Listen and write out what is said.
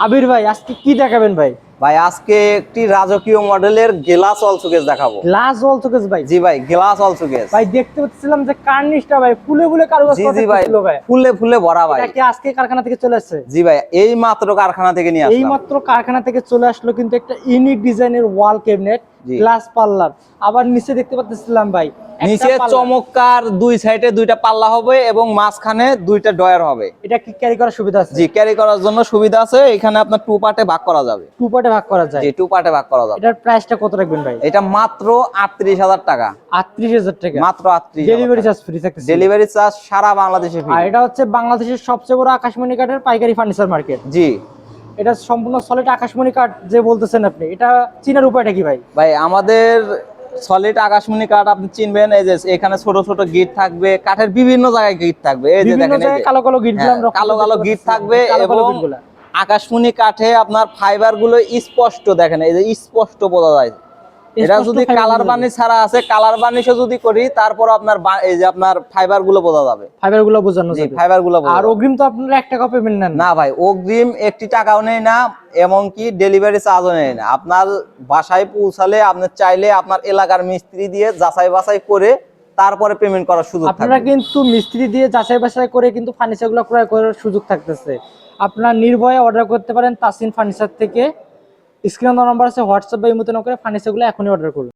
আবির ভাই আজকে কি দেখাবেন ভাই? ভাই আজকে একটি রাজকীয় মডেলের গ্লাস অল সুকেস দেখাবো। গ্লাস ওয়াল শোকেস ভাই। জি ভাই গ্লাস অল সুকেস ভাই দেখতে পাচ্ছিলাম যে কার্নিশটা ভাই ফুলে ফুলে কারুকাজ জি জি ভাই ফুলে ফুলে ভরা ভাই। এটা কি আজকে কারখানা থেকে চলে আসছে? জি ভাই এই মাত্র কারখানা থেকে নিয়ে এই মাত্র কারখানা থেকে চলে আসলো কিন্তু একটা ইউনিক ডিজাইনের ওয়াল ক্যাবিনেট গ্লাস পাল্লার আবার নিচে দেখতে পাচ্ছিলাম ভাই নিচে। চমৎকার দুই সাইডে দুইটা পাল্লা হবে এবং মাঝখানে দুইটা ডয়ার হবে। এটা কি ক্যারি করার সুবিধা আছে? জি ক্যারি করার জন্য সুবিধা আছে। এখানে আপনার টু পার্টে ভাগ করা যাবে। টু পার্টে ভাগ করা যায়? জি টু পার্টে ভাগ করা যাবে। এটার প্রাইসটা কত রাখবেন ভাই? এটা মাত্র আটত্রিশ হাজার টাকা। আটত্রিশ হাজার টাকা? মাত্র আটত্রিশ ডেলিভারি চার্জ ফ্রি থাকতেছে। ডেলিভারি চার্জ সারা বাংলাদেশে free। আর এটা হচ্ছে বাংলাদেশের সবচেয়ে বড় আকাশমণি কাঠের পাইকারি ফার্নিচার মার্কেট জি। এটা সম্পূর্ণ সলিড আকাশমণি কাঠ যে বলতেছেন আপনি। এটা চীনের উপায়টা কি ভাই? ভাই আমাদের সলিড আকাশমণি কাঠ আপনি চিনবেন এই যে এখানে ছোট ছোট গিট থাকবে কাঠের বিভিন্ন জায়গায় গিট থাকবে। এই যে দেখেন। কালো কালো গিট হ্যাঁ, কালো কালো গিট থাকবে এবং আকাশমণি কাঠে আপনার ফাইবারগুলো স্পষ্ট দেখেন এই যে স্পষ্ট বোঝা যায়। এটা যদি কালার বানি ছাড়া আছে কালার বানিশও যদি করি তারপর আপনার এই যে আপনার ফাইবারগুলো বোঝা যাবে। ফাইবারগুলো বোঝানো যাবে। ফাইবারগুলো আর অগ্রিম তো আপনারা এক টাকা পেমেন্ট নেন না। ভাই অগ্রিম একটি টাকাও নেই না এমনকি ডেলিভারি চার্জও নেই না। আপনার বাসায় পৌঁছালে আপনি চাইলে আপনার এলাকার মিস্ত্রি দিয়ে যাচাই বাছাই করে তারপরে পেমেন্ট করার সুযোগ আপনারা কিন্তু মিস্ত্রি দিয়ে যাচাই বাছাই করে কিন্তু ফার্নিচারগুলো ক্রয় করার সুযোগ থাকতেছে। আপনারা নির্ভয়ে অর্ডার করতে পারেন তাসিন ফার্নিচার থেকে। স্ক্রিন নম্বর আছে হোয়াটসঅ্যাপ বা ইমোতে নকরে ফার্নিচারগুলো এখনই অর্ডার করুন।